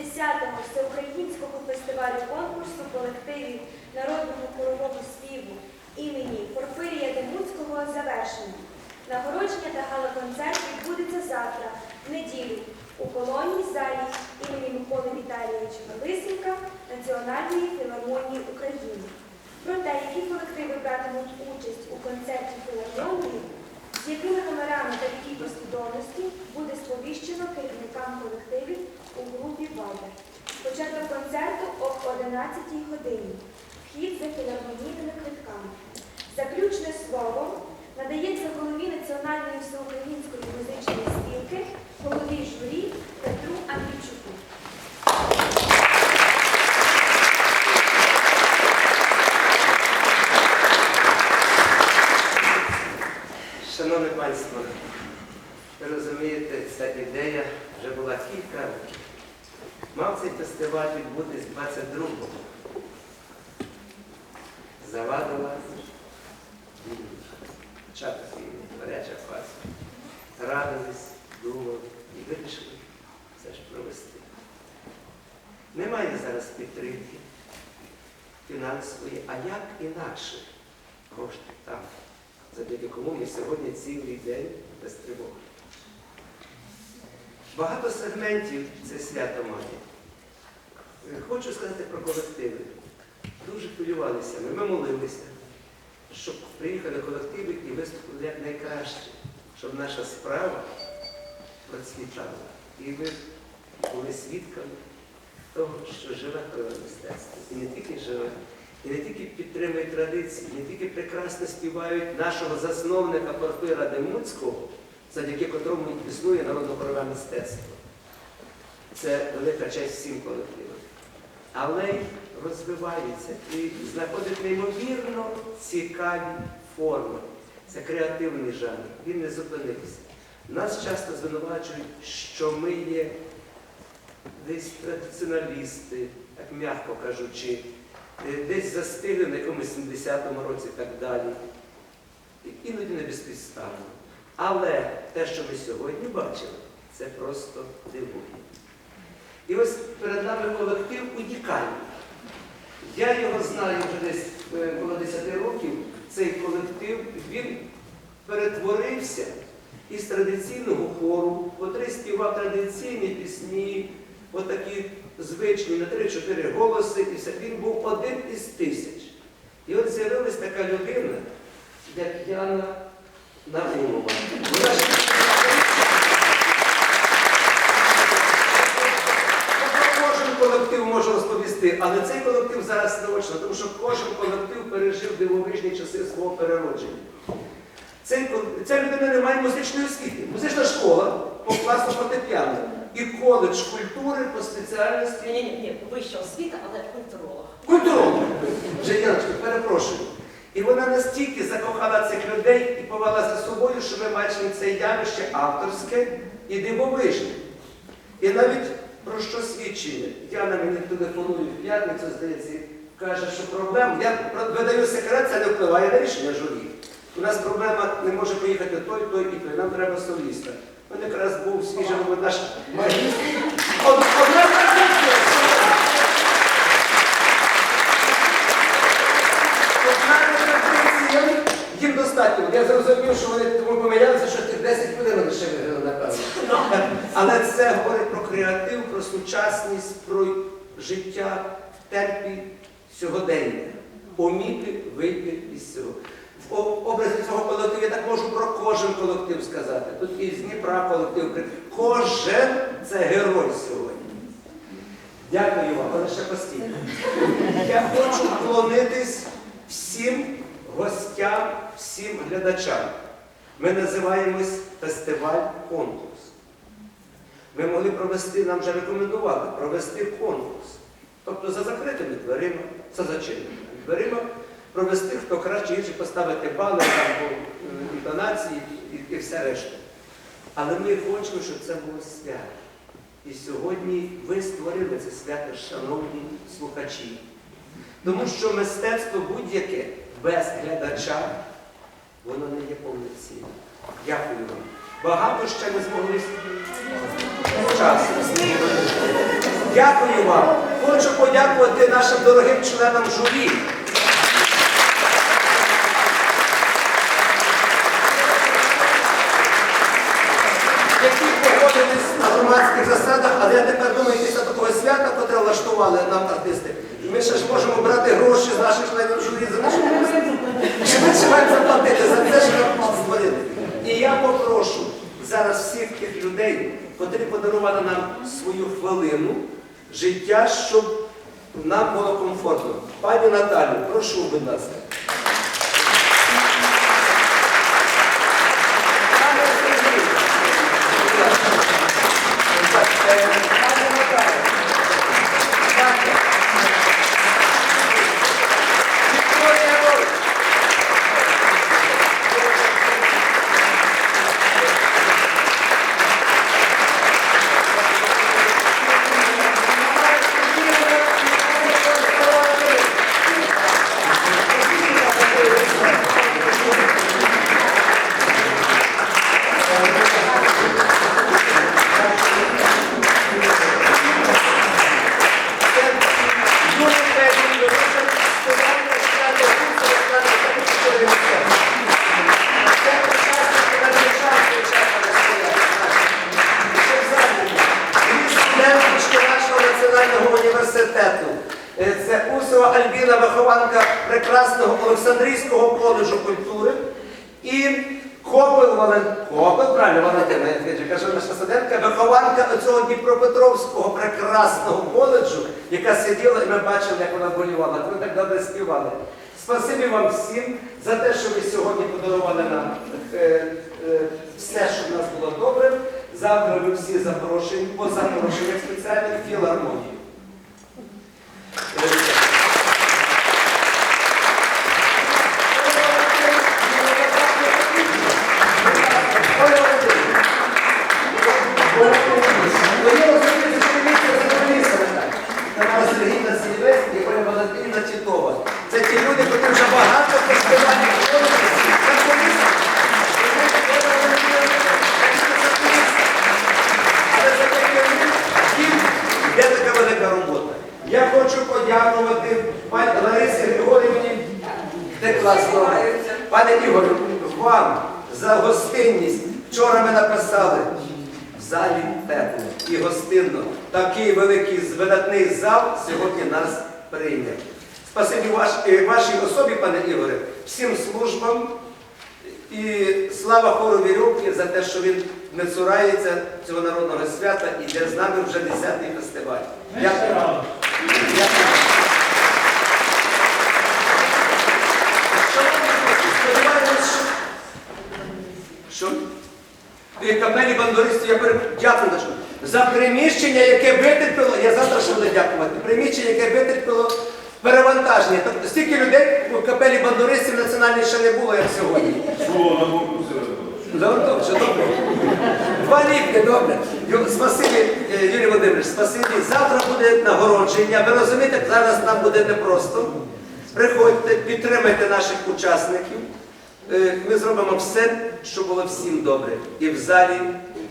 10-му всеукраїнського фестивалю конкурсу колективів народного хорового співу імені Порфирія Демуцького завершено. Нагородження та галоконцерт відбудеться завтра, в неділю, у колонній залі імені Миколи Віталійовича Лисенка Національної філармонії України. Про те, які колективи братимуть участь у концерті філармонії, з якими номерами та якій послідовності буде сповіщено керівникам колективів у групі Вайбер. Початок концерту о 11 годині. Вхід за філармонійними квитками. Заключне слово надається голові Національної всеукраїнської музичної спілки, голові журі Петру Андрійчуку. Шановне панство, ви розумієте, ця ідея вже була кілька років. Мав цей фестиваль відбутись 22-го. Завадила війна. Початок війни, гаряча фаза. Радились, думали і вирішили все ж провести. Немає зараз підтримки фінансової, а як інакше кошти там завдяки кому ми сьогодні цілий день без тривоги. Багато сегментів це свято має. Хочу сказати про колективи. Дуже хвилювалися ми, ми молилися, щоб приїхали колективи і виступили як найкраще, щоб наша справа процвітала. І ви були свідками того, що живе мистецтво. І не тільки живе, і не тільки підтримує традиції, не тільки прекрасно співають нашого засновника Порфира Демуцького, завдяки котрому існує народно-хорове мистецтво. Це велика честь всім колективам. Але й розвивається і знаходить неймовірно цікаві форми. Це креативний жанр. Він не зупинився. Нас часто звинувачують, що ми є десь традиціоналісти, так м'яко кажучи, е, десь застигли на якомусь 70-му році і так далі. Іноді не безпідставно. Але те, що ми сьогодні бачили, це просто дивує. І ось перед нами колектив унікальний. Я його знаю вже десь е, коло 10 років. Цей колектив він перетворився із традиційного хору, котрий співав традиційні пісні, отакі звичні на 3-4 голоси, і все. Він був один із тисяч. І от з'явилась така людина, як Яна Наумова. Вона ж- Про Кожен колектив може але цей колектив зараз наочно, тому що кожен колектив пережив дивовижні часи свого переродження. Цей ця людина не має музичної освіти. Музична школа по класу фортепіано і коледж культури по спеціальності Ні, ні, ні, вища освіта, але культуролог. Культуру. Женяночка, перепрошую. І вона настільки закохала цих людей і повела за собою, що ми бачимо це явище авторське і дивовижне. І навіть про що свідчення? Яна мені телефонує в п'ятницю, здається, каже, що проблем. Я видаю секрет, це не впливає на рішення журі. У нас проблема не може поїхати той, той і той. Нам треба соліста. Мене якраз був свіжий наш магістр. Їм достатньо. Я зрозумів, що вони тому помилялися, що тих 10 хвилин лише напевно. Але це говорить про креатив, про сучасність, про життя в темпі сьогодення. Уміти вийти із цього. В образі цього колективу я так можу про кожен колектив сказати. Тут і з Дніпра колектив. Кожен це герой сьогодні. Дякую вам, але ще постійно. Я хочу вклонитись всім гостям, всім глядачам. Ми називаємось фестиваль конкурс. Ми могли провести, нам вже рекомендували, провести конкурс. Тобто за закритими дверима, за зачиненими дверима, провести, хто краще інший поставити бали там, е, інтонації і, і все решта. Але ми хочемо, щоб це було свято. І сьогодні ви створили це свято, шановні слухачі. Тому що мистецтво будь-яке без глядача, воно не є повноцінним. Дякую вам. Багато ще не змогли часу. Дякую вам. Хочу подякувати нашим дорогим членам журі. які погодились на громадських засадах, але я тепер думаю, після такого свята, котре влаштували нам артисти, ми ще ж можемо брати гроші з наших членів журі за нашу. Чи ми ще маємо заплатити за те, що нам створили? І я попрошу зараз всіх тих людей, котрі подарували нам свою хвилину життя, щоб нам було комфортно. Пані Наталю, прошу, будь ласка. Не цього народного свята і йде з нами вже 10-й фестиваль. Дякую. Шановні сподіваємось, що? Капелі бандуристів, я дякую за? Приміщення, яке витерпіло, я завтра ще буду дякувати. Приміщення, яке витерпіло перевантаження. Тобто стільки людей у капелі бандуристів національної ще не було, як сьогодні. Добре, що добре. Два ліпки, добре. Спасибі, е, Юрій Володимирович, спасибі. Завтра буде нагородження. Ви розумієте, зараз нам буде непросто. Приходьте, підтримайте наших учасників. Е, Ми зробимо все, щоб було всім добре. І в залі,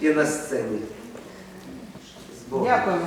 і на сцені. Дякуємо.